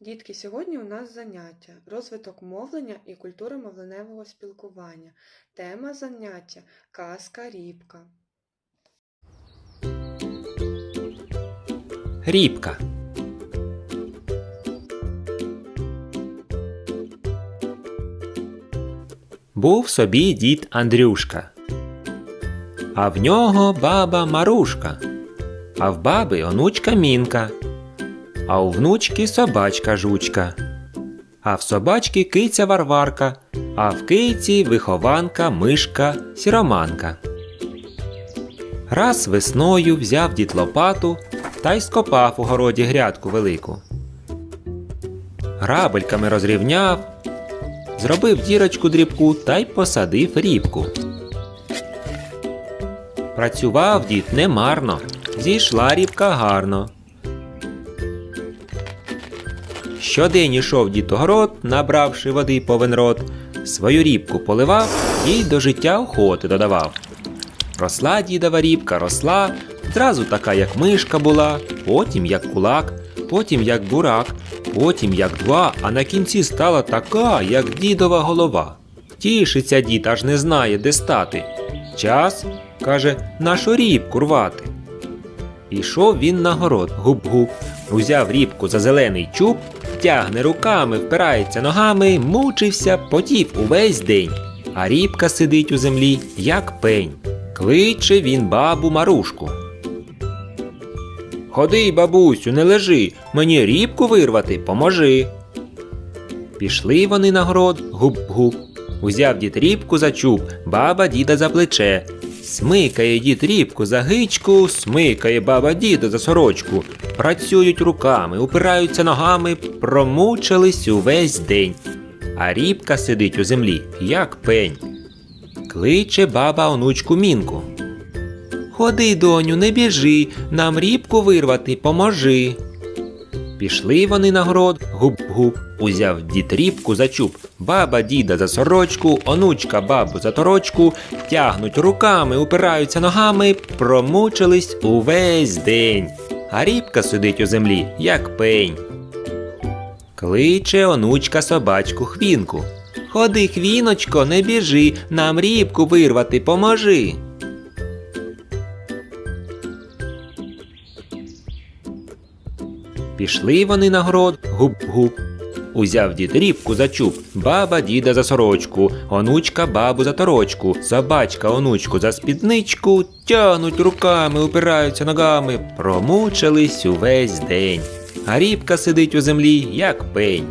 Дітки, сьогодні у нас заняття розвиток мовлення і культура мовленевого спілкування. Тема заняття казка рібка. Рібка. Був собі дід Андрюшка, а в нього баба Марушка, а в баби онучка Мінка, а у внучки собачка жучка, а в собачки киця Варварка, а в киці вихованка мишка сіроманка. Раз весною взяв дід лопату та й скопав у городі грядку велику. Грабельками розрівняв, зробив дірочку дрібку та й посадив рібку. Працював дід немарно, зійшла рібка гарно. Щодень ішов дід у город, набравши води повен рот, свою рібку поливав і до життя охоти додавав. Росла дідова рібка, росла, зразу така, як мишка була, потім як кулак, потім як бурак, потім як два, а на кінці стала така, як дідова голова. Тішиться дід, аж не знає, де стати. Час, каже, нашу рібку рвати. Ішов він на город, гуп-гуп, узяв рібку за зелений чуб, тягне руками, впирається ногами, мучився, потів увесь день. А рібка сидить у землі, як пень. Кличе він бабу Марушку. Ходи, бабусю, не лежи, мені рібку вирвати, поможи. Пішли вони на город, гуп-гуп. Узяв дід рібку за чуб, баба діда за плече. Смикає дід рібку за гичку, смикає баба діда за сорочку. Працюють руками, упираються ногами, промучились увесь день. А рібка сидить у землі, як пень. Кличе баба онучку мінку. Ходи, доню, не біжи, нам рібку вирвати, поможи. Пішли вони на город, гуп-гуп, узяв дід рібку за чуб, баба діда за сорочку, онучка бабу за торочку, тягнуть руками, упираються ногами, промучились увесь день. А рібка сидить у землі, як пень. Кличе онучка собачку хвінку. Ходи, хвіночко, не біжи, нам рібку вирвати, поможи. Пішли вони на город, гуп-гуп. Узяв дід рібку за чуб, баба діда за сорочку, онучка бабу за торочку, собачка онучку за спідничку, тягнуть руками, упираються ногами, промучились увесь день. А рібка сидить у землі, як пень.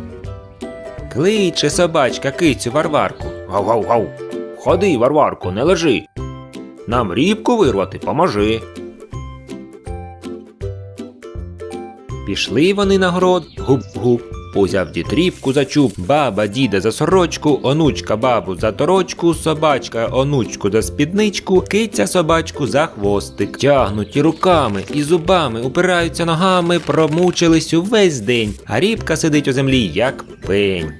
Кличе собачка кицю Варварку. Гав-гав-гав. Ходи, Варварку, не лежи. Нам рібку вирвати, поможи. Пішли вони на город, гуп-гуп. Узяв дід рібку за чуб, баба діда за сорочку, онучка бабу за торочку, собачка онучку за спідничку, киця собачку за хвостик. Тягнуть і руками, і зубами, упираються ногами, промучились увесь день, а рібка сидить у землі, як пень.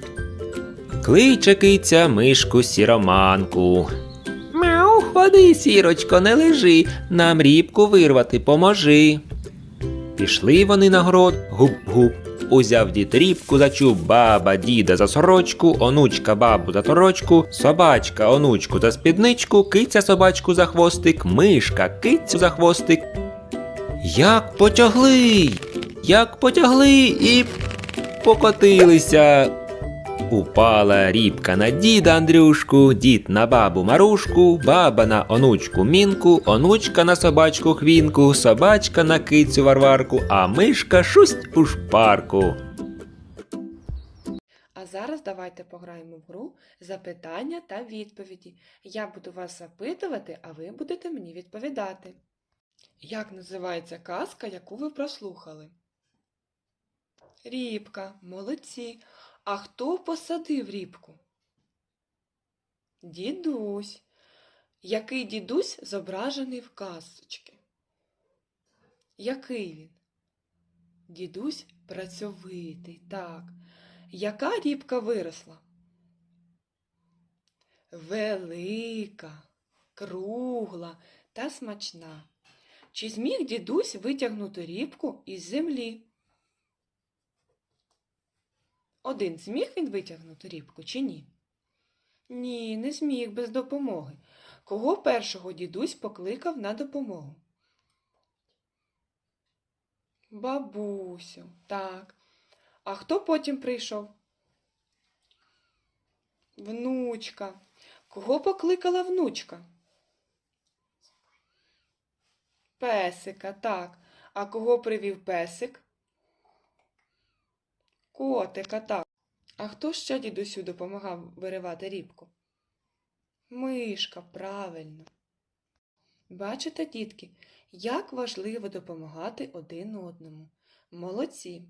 Кличе киця мишку сіроманку. Мяу, ходи, сірочко, не лежи, нам рібку вирвати, поможи. Пішли вони на город, гуп-гуп. Узяв дід рібку за чуб, баба діда за сорочку, онучка бабу за торочку, собачка онучку за спідничку, киця собачку за хвостик, мишка кицю за хвостик. Як потягли, як потягли і покотилися. Упала рібка на діда Андрюшку, дід на бабу Марушку, баба на онучку Мінку, онучка на собачку Хвінку, собачка на кицю Варварку, а мишка шусть у шпарку. А зараз давайте пограємо в гру запитання та відповіді. Я буду вас запитувати, а ви будете мені відповідати. Як називається казка, яку ви прослухали? Рібка, молодці. А хто посадив рібку? Дідусь. Який дідусь зображений в казочці? Який він? Дідусь працьовитий, так. Яка рібка виросла? Велика, кругла та смачна. Чи зміг дідусь витягнути рібку із землі? Один зміг він витягнути рібку чи ні? Ні, не зміг без допомоги. Кого першого дідусь покликав на допомогу? Бабусю, так. А хто потім прийшов? Внучка. Кого покликала внучка? Песика, так. А кого привів песик? Котика, так. А хто ще дідусю допомагав виривати рібку? Мишка, правильно. Бачите, дітки, як важливо допомагати один одному. Молодці.